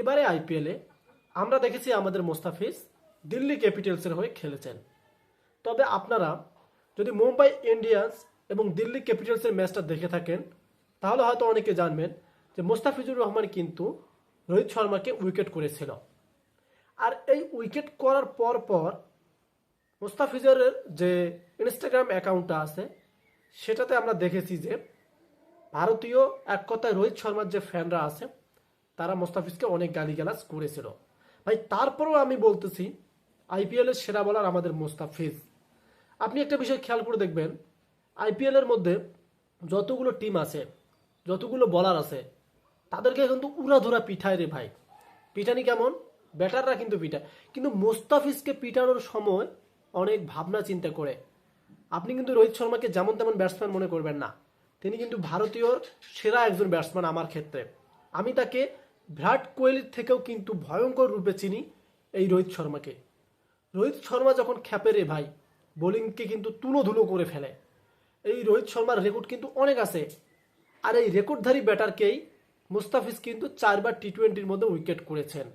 এবারে আইপিএলে আমরা দেখেছি আমাদের মোস্তাফিজ দিল্লি ক্যাপিটালসের হয়ে খেলেছেন। তবে আপনারা যদি মুম্বাই ইন্ডিয়ান্স এবং দিল্লি ক্যাপিটালসের ম্যাচটা দেখে থাকেন, তাহলে হয়তো অনেকে জানবেন যে মোস্তাফিজুর রহমান কিন্তু রোহিত শর্মাকে উইকেট করেছিল। আর এই উইকেট করার পর পর মোস্তাফিজের যে ইনস্টাগ্রাম অ্যাকাউন্টটা আছে, সেটাতে আমরা দেখেছি যে ভারতীয় এক কথায় রোহিত শর্মার যে ফ্যানরা আছে তারা মোস্তাফিজকে অনেক গালিগালাজ করেছিল। ভাই, তারপরেও আমি বলতেছি, আইপিএল এর সেরা বলার আমাদের মোস্তাফিজ। আপনি একটা বিষয় খেয়াল করে দেখবেন, আইপিএল এর মধ্যে যতগুলো টিম আছে, যতগুলো বলার আছে, তাদেরকে কিন্তু উড়াধুরা পিঠায় রে ভাই। পিটানি কেমন? ব্যাটাররা কিন্তু পিটায় কিন্তু মোস্তাফিজকে পিটানোর সময় অনেক ভাবনা চিন্তা করে। আপনি কিন্তু রোহিত শর্মাকে যেমন তেমন ব্যাটসম্যান মনে করবেন না। তিনি কিন্তু ভারতীয় সেরা একজন ব্যাটসম্যান আমার ক্ষেত্রে। আমি তাকে বিরাট কোহলির থেকেও কিন্তু ভয়ঙ্কর রূপে চিনি এই রোহিত শর্মাকে। রোহিত শর্মা যখন খ্যাপে রে ভাই, বোলিংকে কিন্তু তুলো ধুলো করে ফেলে। এই রোহিত শর্মার রেকর্ড কিন্তু অনেক আছে। আর এই রেকর্ডধারী ব্যাটারকেই মুস্তাফিজ কিন্তু চারবার টি টোয়েন্টির মধ্যে উইকেট করেছেন।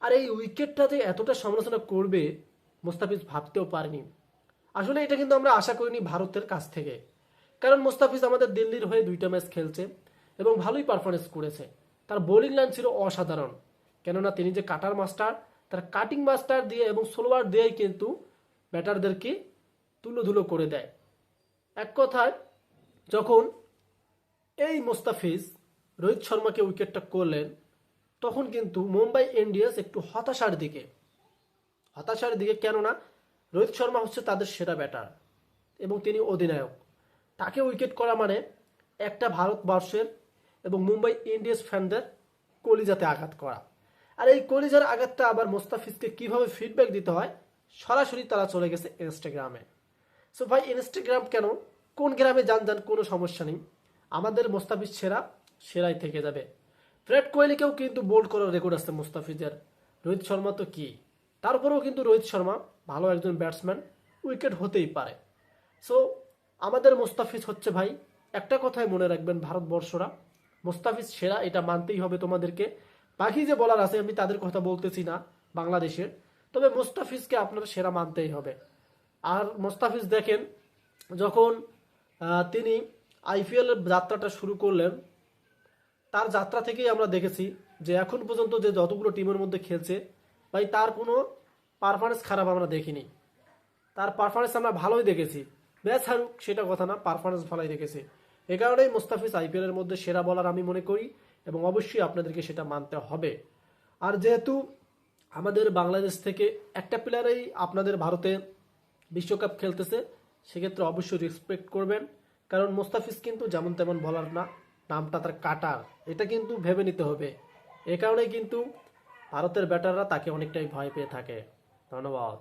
আর এই উইকেটটা যে এতটা সমালোচনা করবে, মুস্তাফিজ ভাবতেও পারেনি। আসলে এটা কিন্তু আমরা আশা করিনি ভারতের কাছ থেকে। কারণ মুস্তাফিজ আমাদের দিল্লির হয়ে দুইটা ম্যাচ খেলছে এবং ভালোই পারফরমেন্স করেছে। তার বোলিং লাইন ছিল অসাধারণ। কেননা তিনি যে কাটার মাস্টার তার কাটিং মাস্টার দিয়ে এবং সোলোয়ার দিয়েই কিন্তু ব্যাটারদেরকে তুলোধুলো করে দেয়। এক কথায়, যখন এই মোস্তাফিজ রোহিত শর্মাকে উইকেটটা করলেন, তখন কিন্তু মুম্বাই ইন্ডিয়ান্স একটু হতাশার দিকে। হতাশার দিকে কেননা রোহিত শর্মা হচ্ছে তাদের সেরা ব্যাটার এবং তিনি অধিনায়ক। তাকে উইকেট করা মানে একটা ভারতবর্ষের এবং মুম্বাই ইন্ডিয়ান্স ফ্যানদের কলিজাতে আঘাত করা। আর এই কলিজার আঘাতটা আবার মোস্তাফিজকে কীভাবে ফিডব্যাক দিতে হয়, সরাসরি তারা চলে গেছে ইনস্টাগ্রামে সো ভাই ইনস্টাগ্রাম কেন? কোন গ্রামে যান যান, কোনো সমস্যা নেই। আমাদের মোস্তাফিজ সেরা, সেরাই থেকে যাবে। বিরাট কোহলিকেও কিন্তু বোল্ড করার রেকর্ড আছে মোস্তাফিজের। রোহিত শর্মা তো কি? তারপরেও কিন্তু রোহিত শর্মা ভালো একজন ব্যাটসম্যান উইকেট হতেই পারে। সো আমাদের মোস্তাফিজ হচ্ছে ভাই, একটা কথাই মনে রাখবেন ভারতবর্ষরা মোস্তাফিজ সেরা, এটা মানতেই হবে তোমাদেরকে। বাকি যে বলার আছে, আমি তাদের কথা বলতেছি না, বাংলাদেশের। তবে মোস্তাফিজকে আপনার সেরা মানতেই হবে। আর মোস্তাফিজ দেখেন, যখন তিনি আইপিএল যাত্রাটা শুরু করলেন, তার যাত্রা থেকেই আমরা দেখেছি যে এখন পর্যন্ত যে যতগুলো টিমের মধ্যে খেলছে, ভাই, তার কোনো পারফরমেন্স খারাপ আমরা দেখিনি। তার পারফরমেন্স আমরা ভালোই দেখেছি। ম্যাচ হারুক, সেটা কথা না পারফরমেন্স ভালোই দেখেছি। এ কারণেই মুস্তাফিজ আইপিএল এর মধ্যে সেরা বলার আমি মনে করি এবং অবশ্যই আপনাদেরকে সেটা মানতে হবে। আর যেহেতু আমাদের বাংলাদেশ থেকে একটা প্লেয়ারেই আপনাদের ভারতে বিশ্বকাপ খেলতেছে, সেক্ষেত্রে অবশ্যই রেসপেক্ট করবেন। কারণ মোস্তাফিজ কিন্তু যেমন তেমন বলার না, নামটা তার কাটার। এটা কিন্তু ভেবে নিতে হবে। এ কারণেই কিন্তু ভারতের ব্যাটাররা তাকে অনেকটাই ভয় পেয়ে থাকে। ধন্যবাদ।